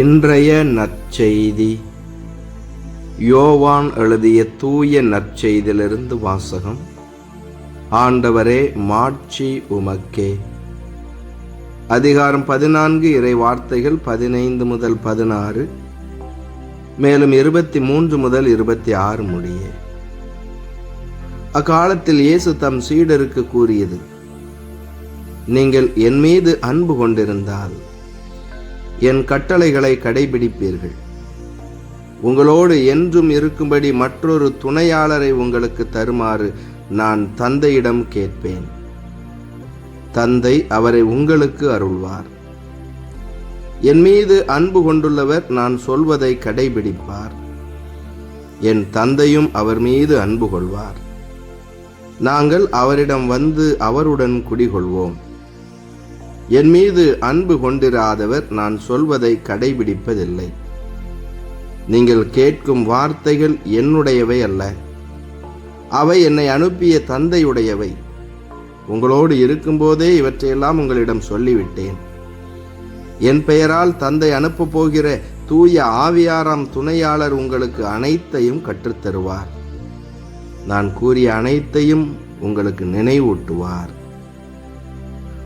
இன்றைய நற்செய்தி. யோவான் எழுதிய தூய நற்செய்தியிலிருந்து வாசகம். ஆண்டவரே மாட்சி உமக்கே. அதிகாரம் பதினான்கு இறை வார்த்தைகள் பதினைந்து முதல் பதினாறு மேலும் இருபத்தி மூன்று முதல் இருபத்தி ஆறு முடிய. அக்காலத்தில் இயேசு தம் சீடருக்கு கூறியது நீங்கள் என் மீது அன்பு கொண்டிருந்தால் என் கட்டளைகளை கடைபிடிப்பீர்கள். உங்களோடு என்றும் இருக்கும்படி மற்றொரு துணையாளரை உங்களுக்கு தருமாறு நான் தந்தையிடம் கேட்பேன். தந்தை அவரை உங்களுக்கு அருள்வார். என் மீது அன்பு கொண்டுள்ளவர் நான் சொல்வதை கடைபிடிப்பார். என் தந்தையும் அவர் மீது அன்பு கொள்வார். நாங்கள் அவரிடம் வந்து அவருடன் குடிகொள்வோம். என் மீது அன்பு கொண்டிராதவர் நான் சொல்வதை கடைபிடிப்பதில்லை. நீங்கள் கேட்கும் வார்த்தைகள் என்னுடையவை அல்ல. அவை என்னை அனுப்பிய தந்தையுடையவை. உங்களோடு இருக்கும்போதே இவற்றையெல்லாம் உங்களிடம் சொல்லிவிட்டேன். என் பெயரால் தந்தை அனுப்பப் போகிற தூய ஆவியாராம் துணையாளர் உங்களுக்கு அனைத்தையும் கற்றுத்தருவார். நான் கூறிய அனைத்தையும் உங்களுக்கு நினைவூட்டுவார்.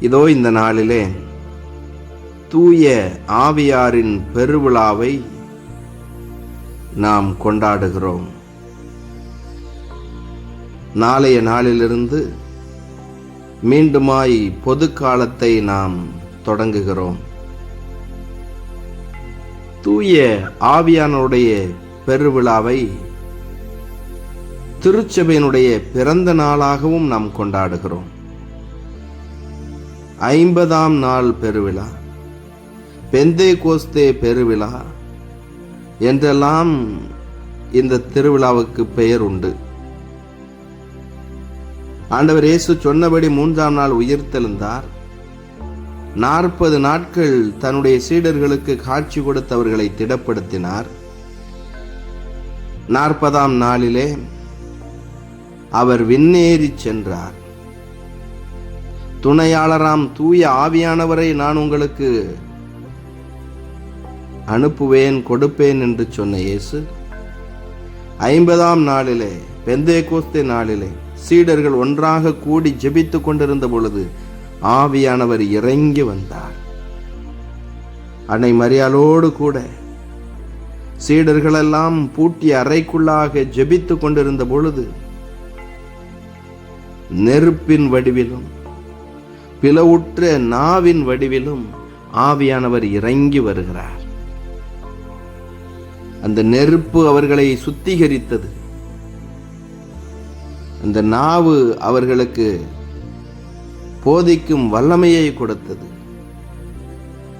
இதோ இந்த நாளிலே தூய ஆவியாரின் பெருவிழாவை நாம் கொண்டாடுகிறோம். நாளைய நாளிலிருந்து மீண்டுமாய் பொது காலத்தை நாம் தொடங்குகிறோம். தூய ஆவியானுடைய பெருவிழாவை திருச்சபையினுடைய பிறந்த நாளாகவும் நாம் கொண்டாடுகிறோம். ஐம்பதாம் நாள் பெருவிழா. பெந்தே கோஸ்தே பெருவிழா என்றெல்லாம் இந்த திருவிழாவுக்கு பெயர் உண்டு. ஆண்டவர் இயேசு சொன்னபடி மூன்றாம் நாள் உயிர்த்தெழுந்தார். நாற்பது நாட்கள் தன்னுடைய சீடர்களுக்கு காட்சி கொடுத்தவர்களை திடப்படுத்தினார். நாற்பதாம் நாளிலே அவர் விண்ணேறி சென்றார். துணையாளராம் தூய ஆவியானவரை நான் உங்களுக்கு அனுப்புவேன் கொடுப்பேன் என்று சொன்ன இயேசு ஐம்பதாம் நாளிலே பெந்தே கோஸ்தே நாளிலே சீடர்கள் ஒன்றாக கூடி ஜெபித்துக் கொண்டிருந்த பொழுது ஆவியானவர் இறங்கி வந்தார். அன்னை மரியாளோடு கூட சீடர்களெல்லாம் பூட்டிய அறைக்குள்ளாக ஜெபித்துக் கொண்டிருந்த பொழுது நெருப்பின் வடிவிலும் பிளவுற்ற நாவின் வடிவிலும் ஆவியானவர் இறங்கி வருகிறார். அந்த நெருப்பு அவர்களை சுத்திகரித்தது. அந்த நாவு அவர்களுக்கு போதிக்கும் வல்லமையை கொடுத்தது.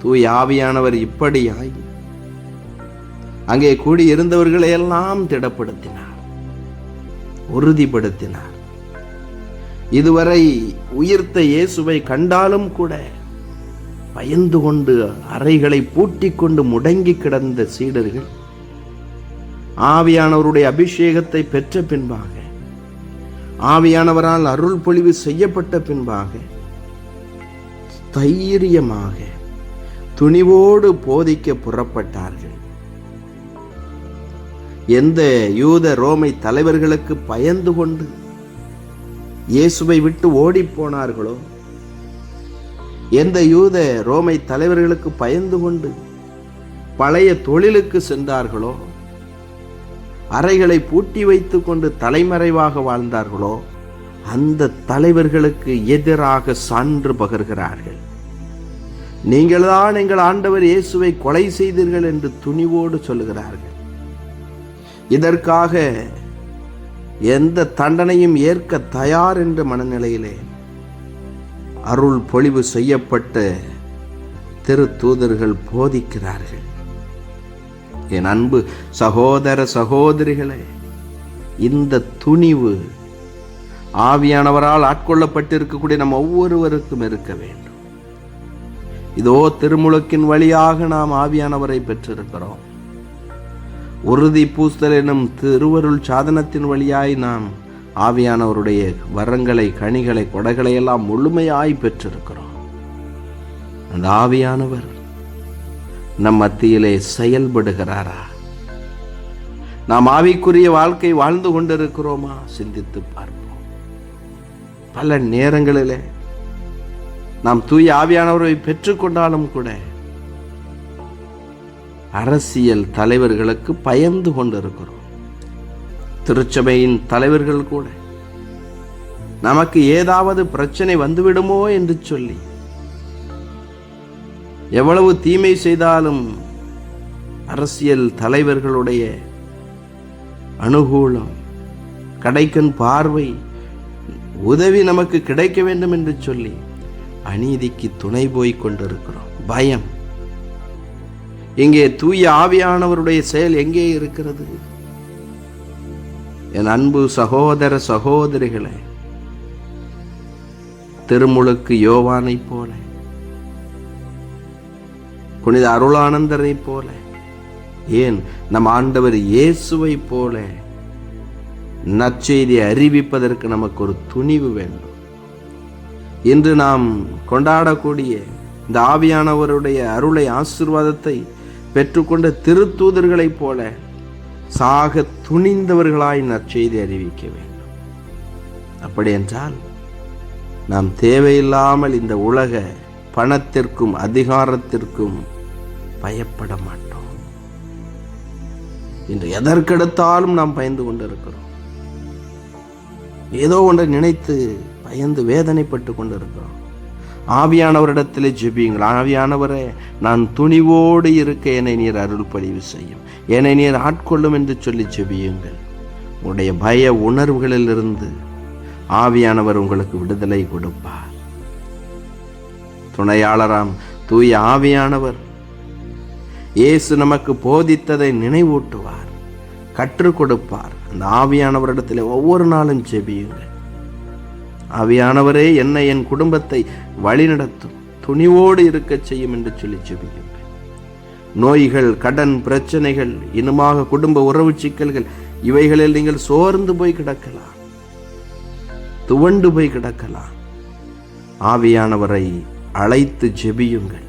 தூய் ஆவியானவர் இப்படியாய் அங்கே கூடியிருந்தவர்களை எல்லாம் திடப்படுத்தினார் உறுதிப்படுத்தினார். இதுவரை உயிர்த்த இயேசுவை கண்டாலும் கூட பயந்து கொண்டு அறைகளை பூட்டி கொண்டு முடங்கி கிடந்த சீடர்கள் ஆவியானவருடைய அபிஷேகத்தை பெற்ற பின்பாக ஆவியானவரால் அருள் பொழிவு செய்யப்பட்ட பின்பாக தைரியமாக துணிவோடு போதிக்க புறப்பட்டார்கள். எந்த யூத ரோமை தலைவர்களுக்கு பயந்து கொண்டு இயேசுவை விட்டு ஓடி போனார்களோ எந்த யூத ரோமை தலைவர்களுக்கு பயந்து கொண்டு பழைய தொழிலுக்கு சென்றார்களோ? அறைகளை பூட்டி வைத்து கொண்டு தலைமறைவாக வாழ்ந்தார்களோ? அந்த தலைவர்களுக்கு எதிராக சான்று பகர்கிறார்கள். நீங்கள்தான் எங்கள் ஆண்டவர் இயேசுவை கொலை செய்தீர்கள் என்று துணிவோடு சொல்லுகிறார்கள். இதற்காக எந்த தண்டனையும் ஏற்க தயார் என்ற மனநிலையிலே அருள் பொழிவு செய்யப்பட்ட திரு தூதர்கள் போதிக்கிறார்கள். என் அன்பு சகோதர சகோதரிகளே இந்த துணிவு ஆவியானவரால் ஆட்கொள்ளப்பட்டிருக்கக்கூடிய நம்ம ஒவ்வொருவருக்கும் இருக்க வேண்டும். இதோ திருமுழுக்கின் வழியாக நாம் ஆவியானவரை பெற்றிருக்கிறோம். உறுதி பூஸ்தல் எனும் திருவருள் சாதனத்தின் வழியாய் நாம் ஆவியானவருடைய வரங்களை கனிகளை கொடைகளை எல்லாம் முழுமையாய் பெற்றிருக்கிறோம். அந்த ஆவியானவர் நம் மத்தியிலே செயல்படுகிறாரா? நாம் ஆவிக்குரிய வாழ்க்கை வாழ்ந்து கொண்டிருக்கிறோமா? சிந்தித்து பார்ப்போம். பல நேரங்களிலே நாம் தூய ஆவியானவரை பெற்றுக்கொண்டாலும் கூட அரசியல் தலைவர்களுக்கு பயந்து கொண்டிருக்கிறோம். திருச்சபையின் தலைவர்கள் கூட நமக்கு ஏதாவது பிரச்சனை வந்துவிடுமோ என்று சொல்லி எவ்வளவு தீமை செய்தாலும் அரசியல் தலைவர்களுடைய அனுகூலம் கடைக்கன் பார்வை உதவி நமக்கு கிடைக்க வேண்டும் என்று சொல்லி அநீதிக்கு துணை போய் கொண்டிருக்கிறோம். பயம். இங்கே தூய ஆவியானவருடைய செயல் எங்கே இருக்கிறது? என் அன்பு சகோதர சகோதரிகளே திருமுழுக்கு யோவானைப் போல புனித அருளானந்தரை போல ஏன் நம் ஆண்டவர் இயேசுவை போல நற்செய்தியை அறிவிப்பதற்கு நமக்கு ஒரு துணிவு வேண்டும். இன்று நாம் கொண்டாடக்கூடிய இந்த ஆவியானவருடைய அருளை ஆசிர்வாதத்தை பெற்றுக்கொண்ட திருத்தூதர்களைப் போல சாக துணிந்தவர்களாய் நற்செய்தி அறிவிக்க வேண்டும். அப்படியென்றால் நாம் தேவையில்லாமல் இந்த உலக பணத்திற்கும் அதிகாரத்திற்கும் பயப்பட மாட்டோம். இன்று எதற்கெடுத்தாலும் நாம் பயந்து கொண்டிருக்கிறோம். ஏதோ ஒன்றை நினைத்து பயந்து வேதனைப்பட்டு கொண்டிருக்கிறோம். ஆவியானவரிடத்திலே ஜெபியுங்கள். ஆவியானவரே நான் துணிவோடு இருக்க என்னை நீர் அருள் பதிவு செய்யும். என்னை நீர் ஆட்கொள்ளும் என்று சொல்லி ஜெபியுங்கள். உடைய பய உணர்வுகளிலிருந்து ஆவியானவர் உங்களுக்கு விடுதலை கொடுப்பார். துணையாளராம் தூய ஆவியானவர் இயேசு நமக்கு போதித்ததை நினைவூட்டுவார் கற்றுக் கொடுப்பார். அந்த ஆவியானவரிடத்தில் ஒவ்வொரு நாளும் ஜெபியுங்கள். ஆவியானவரே என்னை என் குடும்பத்தை வழிநடத்தும். துணிவோடு இருக்கச் செய்யும் என்று சொல்லி ஜெபியுங்கள் நோய்கள் கடன் பிரச்சனைகள் இனமாக குடும்ப உறவு சிக்கல்கள் இவைகளில் நீங்கள் சோர்ந்து போய் கிடக்கலாம். துவண்டு போய் கிடக்கலாம். ஆவியானவரை அழைத்து ஜெபியுங்கள்.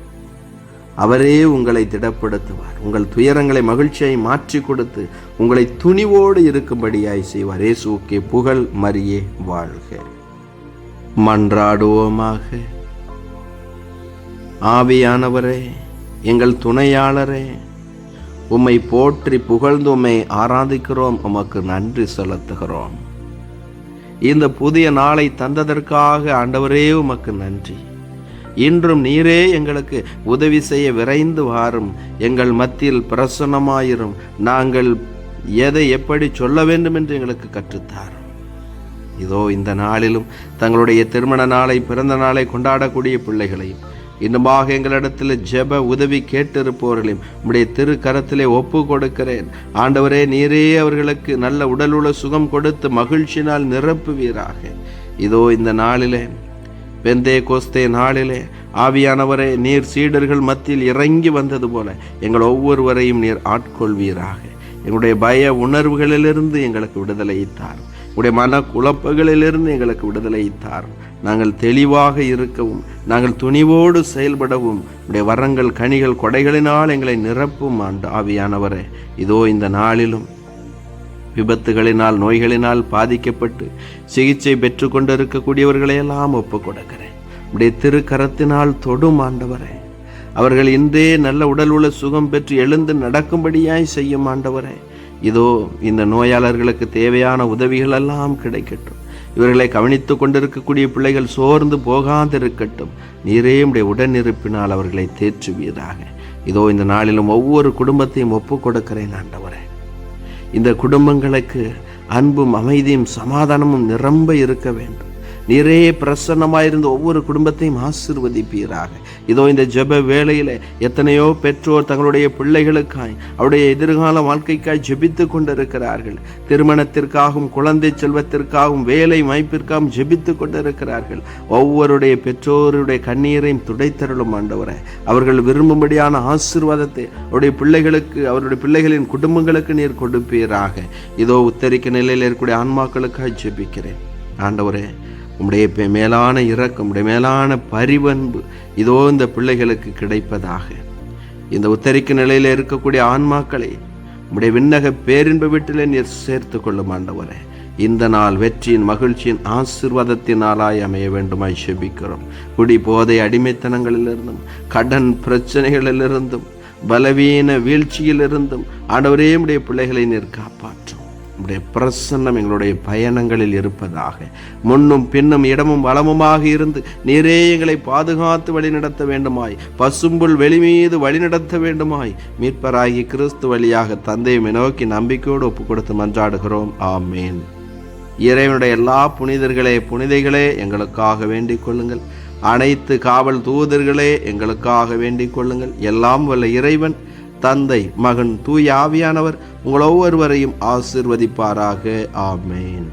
அவரே உங்களை திடப்படுத்துவார். உங்கள் துயரங்களை மகிழ்ச்சியை மாற்றி கொடுத்து உங்களை துணிவோடு இருக்கும்படியாய் செய்வார். இயேசுக்கே புகழ் மரியே வாழ்க. மன்றாடுவோமாக. ஆவியானவரே எங்கள் துணையாளரே உம்மை போற்றி புகழ்ந்து உம்மை ஆராதிக்கிறோம் உமக்கு நன்றி செலுத்துகிறோம். இந்த புதிய நாளை தந்ததற்காக ஆண்டவரே உமக்கு நன்றி. இன்றும் நீரே எங்களுக்கு உதவி செய்ய விரைந்து வாரும் எங்கள் மத்தியில் பிரசன்னமாயிரும். நாங்கள் எதை எப்படி சொல்ல வேண்டும் என்று எங்களுக்கு கற்றுத்தாரும். இதோ இந்த நாளிலும் தங்களுடைய திருமண நாளை பிறந்த நாளை கொண்டாடக்கூடிய பிள்ளைகளையும் இன்னுமாக எங்களிடத்தில் ஜெப உதவி கேட்டிருப்பவர்களையும் உம்முடைய திரு கரத்திலே ஒப்பு கொடுக்கிறேன் ஆண்டவரே நீரே அவர்களுக்கு நல்ல உடல் உள்ள சுகம் கொடுத்து மகிழ்ச்சினால் நிரப்புவீராக. இதோ இந்த நாளிலே வெந்தே கோஸ்தே நாளிலே ஆவியானவரே நீர் சீடர்கள் மத்தியில் இறங்கி வந்தது போல எங்கள் ஒவ்வொருவரையும் நீர் ஆட்கொள்வீராக. எங்களுடைய பய உணர்வுகளிலிருந்து எங்களுக்கு விடுதலை தாரும். உடைய மன குழப்பங்களிலிருந்து எங்களுக்கு விடுதலை நாங்கள் தெளிவாக இருக்கவும் நாங்கள் துணிவோடு செயல்படவும் உடைய வரங்கள் கனிகள் கொடைகளினால் எங்களை நிரப்பும் ஆண்டு ஆவியானவரே. இதோ இந்த நாளிலும் விபத்துகளினால் நோய்களினால் பாதிக்கப்பட்டு சிகிச்சை பெற்று கொண்டிருக்கக்கூடியவர்களையெல்லாம் ஒப்புக் கொடுக்கிறேன். உடைய திருக்கரத்தினால் தொடும் ஆண்டவரே. அவர்கள் இன்றே நல்ல உடல் உள்ள சுகம் பெற்று எழுந்து நடக்கும்படியாய் செய்யும் ஆண்டவரே. இதோ இந்த நோயாளர்களுக்கு தேவையான உதவிகள் எல்லாம் கிடைக்கட்டும். இவர்களை கவனித்து கொண்டிருக்கக்கூடிய பிள்ளைகள் சோர்ந்து போகாதிருக்கட்டும். நீரே உடைய உடனிருப்பினால் அவர்களை தேற்றுவீராக. இதோ இந்த நாளிலும் ஒவ்வொரு குடும்பத்தையும் ஒப்பு கொடுக்கிறேன் ஆண்டவரே. இந்த குடும்பங்களுக்கு அன்பும் அமைதியும் சமாதானமும் நிரம்ப இருக்க வேண்டும். நீரே பிரசன்னமாயிருந்த ஒவ்வொரு குடும்பத்தையும் ஆசிர்வதிப்பீராக. இதோ இந்த ஜெப வேளையில எத்தனையோ பெற்றோர் தங்களுடைய பிள்ளைகளுக்காய் அவருடைய எதிர்கால வாழ்க்கைக்காய் ஜெபித்து கொண்டிருக்கிறார்கள். திருமணத்திற்காகவும் குழந்தை செல்வத்திற்காகவும் வேலை வாய்ப்பிற்காகவும் ஜெபித்து கொண்டிருக்கிறார்கள். ஒவ்வொருடைய பெற்றோருடைய கண்ணீரையும் துடைத்தருளும் ஆண்டவரை. அவர்கள் விரும்பும்படியான ஆசீர்வாதத்தை அவருடைய பிள்ளைகளுக்கு அவருடைய பிள்ளைகளின் குடும்பங்களுக்கு நீர் கொடுப்பீராக. இதோ உத்தரிக்க நிலையில் இருக்கக்கூடிய ஆன்மாக்களுக்காக ஜெபிக்கிறேன். ஆண்டவரே உம்முடைய மேலான இறக்கம் உடைய மேலான பரிவன்பு இதோ இந்த பிள்ளைகளுக்கு கிடைப்பதாக. இந்த உத்தரிக்க நிலையில் இருக்கக்கூடிய ஆன்மாக்களை உம்முடைய விண்ணக பேரின்ப வீட்டிலே நீர் சேர்த்து கொள்ளும் ஆண்டவரே. இந்த நாள் வெற்றியின் மகிழ்ச்சியின் ஆசிர்வாதத்தினாலாய் அமைய வேண்டுமாய் செபிக்கிறோம். குடி போதை அடிமைத்தனங்களிலிருந்தும் கடன் பிரச்சனைகளிலிருந்தும் பலவீன வீழ்ச்சியிலிருந்தும் ஆண்டவரே உடைய பிள்ளைகளை நீர் காப்பாற்றும் பிரசன்னம் எங்களுடைய பயணங்களில் இருப்பதாக. முன்னும் பின்னும் இடமும் வளமுமாக இருந்து நீரே எங்களை பாதுகாத்து வழிநடத்த வேண்டுமாய். பசும்புல் வெளிமீது வழிநடத்த வேண்டுமாய். மீட்பராகி கிறிஸ்து வழியாக தந்தையை நோக்கி நம்பிக்கையோடு ஒப்பு கொடுத்து மன்றாடுகிறோம். ஆமேன். இறைவனுடைய எல்லா புனிதர்களே புனிதைகளே எங்களுக்காக வேண்டிக் கொள்ளுங்கள். அனைத்து காவல் தூதர்களே எங்களுக்காக வேண்டிக் கொள்ளுங்கள். எல்லாம் வல்ல இறைவன் தந்தை மகன் தூய ஆவியானவர் உங்கள் ஒவ்வொருவரையும் ஆசிர்வதிப்பாராக. ஆமேன்.